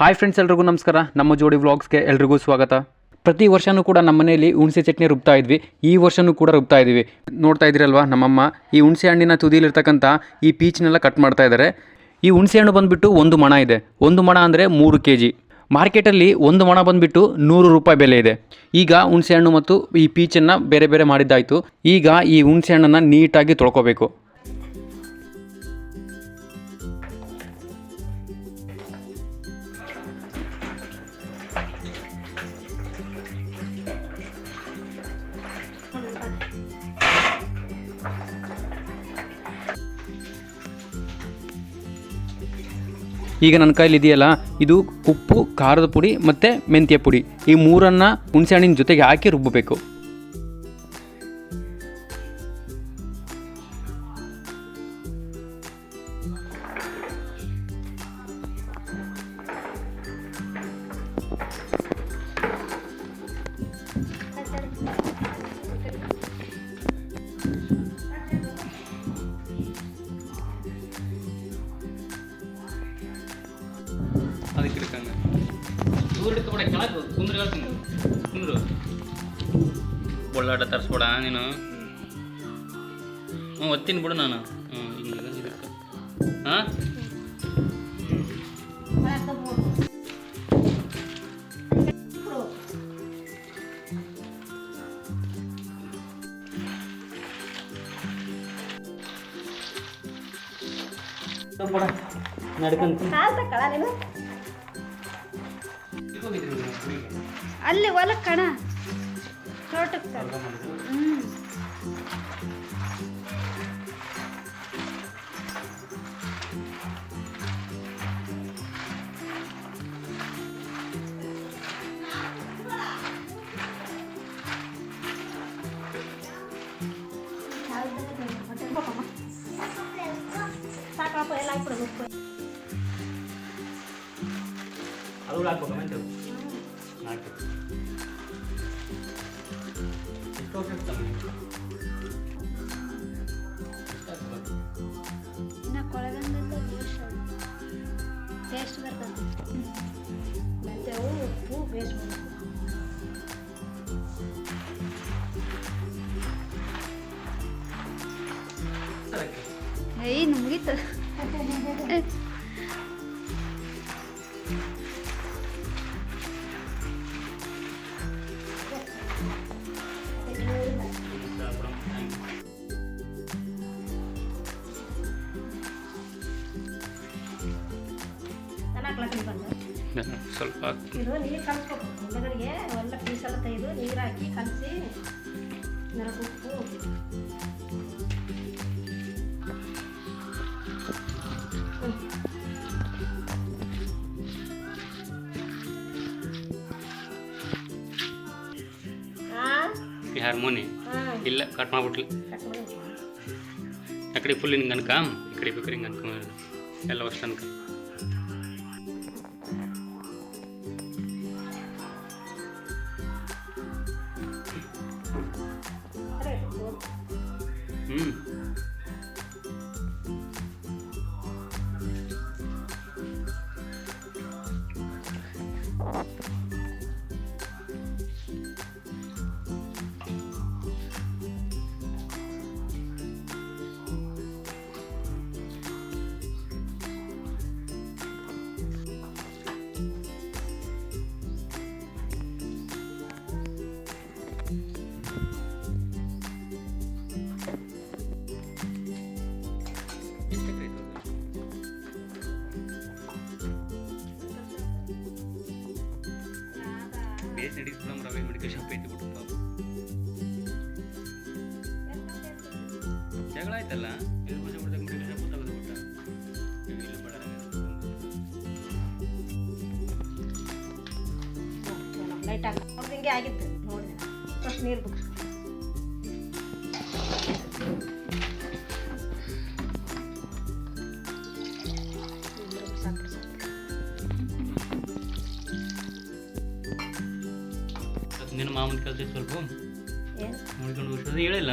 Hi friends ಎಲ್ರಿಗೂ ನಮಸ್ಕಾರ. ನಮ್ಮ ಜೋಡಿ ವ್ಲಾಗ್ಸ್ಗೆ ಎಲ್ರಿಗೂ ಸ್ವಾಗತ. ಪ್ರತಿ ವರ್ಷವೂ ಕೂಡ ನಮ್ಮ ಮನೆಯಲ್ಲಿ ಹುಣಸೆ ಚಟ್ನಿ ರುಬ್ತಾ ಇದ್ವಿ. ಈ ವರ್ಷವೂ ಕೂಡ ರುಬ್ತಾ ಇದ್ವಿ. ನೋಡ್ತಾ ಇದ್ದೀರಲ್ವಾ ನಮ್ಮಮ್ಮ, ಈ ಹುಣಸೆ ಹಣ್ಣಿನ ತುದಿಲಿರ್ತಕ್ಕಂಥ ಈ ಪೀಚ್ನೆಲ್ಲ ಕಟ್ ಮಾಡ್ತಾ ಇದ್ದಾರೆ. ಈ ಹುಣಸೆ ಹಣ್ಣು ಬಂದುಬಿಟ್ಟು ಒಂದು ಮಣ ಇದೆ. ಒಂದು ಮಣ ಅಂದರೆ ಮೂರು ಕೆ ಜಿ ಮಾರ್ಕೆಟಲ್ಲಿ ಒಂದು ಮಣ ಬಂದುಬಿಟ್ಟು ನೂರು ರೂಪಾಯಿ ಬೆಲೆ ಇದೆ. ಈಗ ಹುಣಸೆ ಹಣ್ಣು ಮತ್ತು ಈ ಪೀಚನ್ನು ಬೇರೆ ಬೇರೆ ಮಾಡಿದ್ದಾಯಿತು. ಈಗ ಈ ಹುಣಸೆ ಹಣ್ಣನ್ನು ನೀಟಾಗಿ ತೊಳ್ಕೊಬೇಕು. ಈಗ ನನ್ನ ಕೈಲಿ ಇದೆಯಲ್ಲ, ಇದು ಉಪ್ಪು, ಖಾರದ ಪುಡಿ ಮತ್ತು ಮೆಂತ್ಯ ಪುಡಿ. ಈ ಮೂರನ್ನು ಹುಣಸೆಹಣ್ಣಿನ ಜೊತೆಗೆ ಹಾಕಿ ರುಬ್ಬಬೇಕು. ಅದಕ್ಕೆ ಇಡ್ಕಂಗ ಇವ್ರು ಹಿಡ್ಕೊಬೇಡ ಕೆಳಗೆ ಕುಂದ್ರ ಹೇಳ್ತೀನಿ ಕುಂದ್ರು ಬೊಳ್ಳಾಟ ತರಿಸ್ಬೇಡ ನೀನು ಹ್ಞೂ ಒತ್ತೀನಿ ಬಿಡು ನಾನು ಹ್ಞೂ ಹಿಂಗೆ ಇದಕ್ಕೆ ಹಾಂ ನಡ್ಕಂತ ಕಾಲ್ ತಕ್ಕಳ ನೀನು ಅಲ್ಲಿ ಹೊಲಕ್ಕೆ ಕಣ. ತೋಟಕ್ಕೆ. ಹ್ಞೂ ಸಾಕಪ್ಪ ಎಲ್ಲ ಹಾಕ್ಬಿಡು ಉಪ್ಪು ಅದು ಹಾಕ್ಬೇಕು ಮೆಂತ್ಯ ನಾಲ್ಕು ಎಷ್ಟು ವರ್ಷ ಇರ್ತದೆ? ಎಷ್ಟು ಹಾಕ್ಬೇಕು? ಇನ್ನು ಕೊಳಗಂದ ಟೇಸ್ಟ್ ಬರ್ತದೆ ಮತ್ತೆ ಅವು ಉಪ್ಪು ಬೇಯಿಸ್ಬೇಕು ಏಯ್ ಮುಗೀತು ಸ್ವಲ್ಪ. ಇದು ನೀರು ಕಲಿಸ್ಬೇಕು ಮುಂದಗಡೆಗೆ ಎಲ್ಲ ಪೀಸೆಲ್ಲ ತೆಗೆದು ನೀರು ಹಾಕಿ ಕಲಸಿ ನರಕ ಉಪ್ಪು ಈ ಹಾರ್ಮೋನಿ ಇಲ್ಲ ಕಟ್ ಮಾಡ್ಬಿಟ್ಲಿ. ಆ ಕಡೆ ಫುಲ್ ಹಿಂಗೆ ಅನ್ಕ ಈ ಕಡೆ ಬೇಕಾರೆ ಹಿಂಗೆ ಅನ್ಕ ಎಲ್ಲ ಅಷ್ಟು ಅನ್ಕ ಹ್ಞೂ ಬೇಸ್ ನಡೀತು ನಮ್ಮ ರವಿ ಮೆಡಿಕಲ್ ಶಾಪ್ ಐತಿ ಬಿಟ್ಟು ಪಾಪ. ಜಗಳ ಆಯ್ತಲ್ಲ? ಇದು ಪೂಜೆ ಮಾಡ್ದಾಗ ಮೆಡಿಕಲ್ ಶಾಪ್ ಬಿಟ್ಟ? ಇಲ್ಲಿ ಬೇಡ ಲೈಟ್ ಹಿಂಗೆ ಆಗಿತ್ತು, ನೋಡಿದೆ. ಫಸ್ಟ್ ನೀರು ಬಿಟ್ಟು ನಿನ್ನ ಮಾಮನ ಕೆಲಸ ಸ್ವಲ್ಪ ನೋಡ್ಕೊಂಡು ಹೇಳಿಲ್ಲ.